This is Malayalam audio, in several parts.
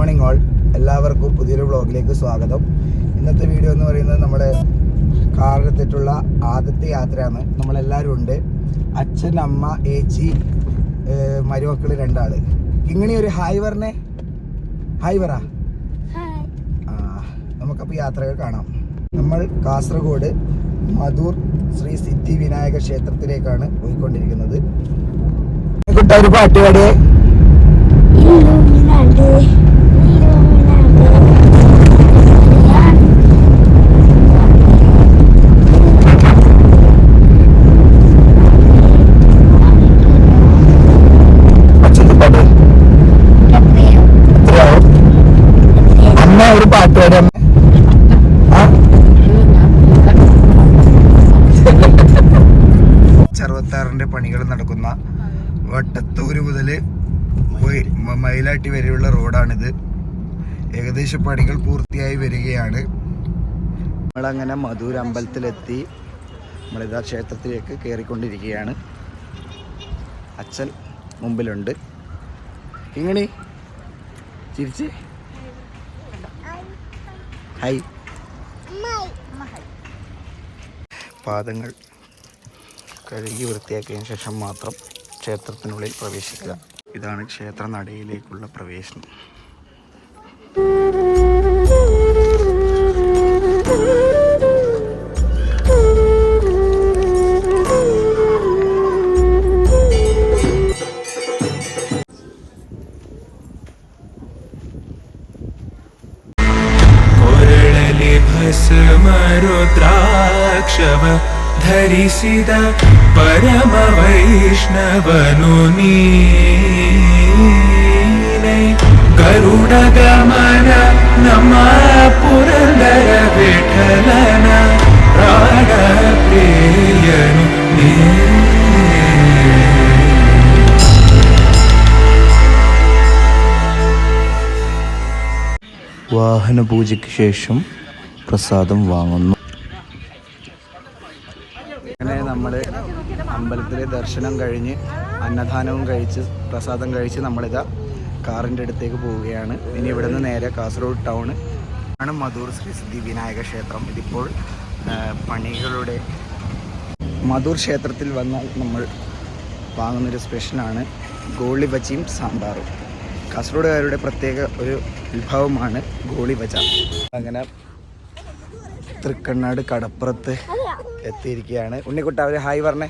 Morning all. എല്ലാവർക്കും പുതിയൊരു വ്ളോഗിലേക്ക് സ്വാഗതം. ഇന്നത്തെ വീഡിയോ എന്ന് പറയുന്നത് നമ്മുടെ കാറെടുത്തിട്ടുള്ള ആദ്യത്തെ യാത്രയാണ്. നമ്മളെല്ലാവരും ഉണ്ട്. അച്ഛൻ അമ്മ ഏച്ചി മരുമക്കൾ രണ്ടാൾ രണ്ടാൾ. ഇങ്ങനെ ഒരു ഹായ് പറഞ്ഞേ. ഹായ് പറ. ആ നമുക്കപ്പോൾ യാത്രകൾ കാണാം. നമ്മൾ കാസർഗോഡ് മധൂർ ശ്രീ സിദ്ധി വിനായക ക്ഷേത്രത്തിലേക്കാണ് പോയിക്കൊണ്ടിരിക്കുന്നത്. ഒരു പാട്ട് പാടിയേ Illuminati. അച്ഛന്റെ പാട്ട് എത്രയാവും അമ്മ ഒരു പാട്ട് പാടി ചെറുപത്താറിന്റെ പണികൾ നടക്കുന്ന വട്ടത്തൂര് മുതൽ മയിലാട്ടി വരെയുള്ള റോഡാണിത്. ഏകദേശം പണികൾ പൂർത്തിയായി വരികയാണ്. നമ്മളങ്ങനെ മധൂർ അമ്പലത്തിലെത്തി നമ്മളിതാ ക്ഷേത്രത്തിലേക്ക് കയറിക്കൊണ്ടിരിക്കുകയാണ് അച്ഛൻ മുമ്പിലുണ്ട്. ഇങ്ങനെ ചിരിച്ച്. ഹൈ പാദങ്ങൾ കഴുകി വൃത്തിയാക്കിയതിനു ശേഷം മാത്രം ക്ഷേത്രത്തിനുള്ളിൽ പ്രവേശിക്കുക. ഇതാണ് ക്ഷേത്ര നടയിലേക്കുള്ള പ്രവേശനം. स्मरुद्राक्षव धरिसिद परमवैष्णवनु नीने गरुडगमन नमः पुरन्दर विठलन प्राणप्रियनु വാഹന പൂജയ്ക്ക് ശേഷം പ്രസാദം വാങ്ങുന്നു. അങ്ങനെ നമ്മൾ അമ്പലത്തിലെ ദർശനം കഴിഞ്ഞ് അന്നദാനവും കഴിച്ച് പ്രസാദം കഴിച്ച് നമ്മളിതാ കാറിന്റെ അടുത്തേക്ക് പോവുകയാണ്. ഇനി ഇവിടെ നിന്ന് നേരെ കാസർഗോഡ് ടൗൺ ആണ് മധൂർ ശ്രീ സിദ്ധി വിനായക ക്ഷേത്രം. ഇതിപ്പോൾ പണികളുടെ മധൂർ ക്ഷേത്രത്തിൽ വന്നാൽ നമ്മൾ വാങ്ങുന്നൊരു സ്പെഷ്യലാണ് ഗോളി ബജിയും സാമ്പാറും. കാസർഗോഡുകാരുടെ പ്രത്യേക ഒരു വിഭവമാണ് ഗോളി ബജ അങ്ങനെ തൃക്കണ്ണാട് കടപ്പുറത്ത് എത്തിയിരിക്കുകയാണ്. ഉണ്ണിക്കുട്ട അവർ ഹായ് പറഞ്ഞേ.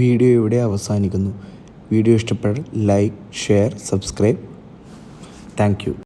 വീഡിയോ ഇവിടെ അവസാനിക്കുന്നു. വീഡിയോ ഇഷ്ടപ്പെട്ടാൽ like share subscribe. Thank you.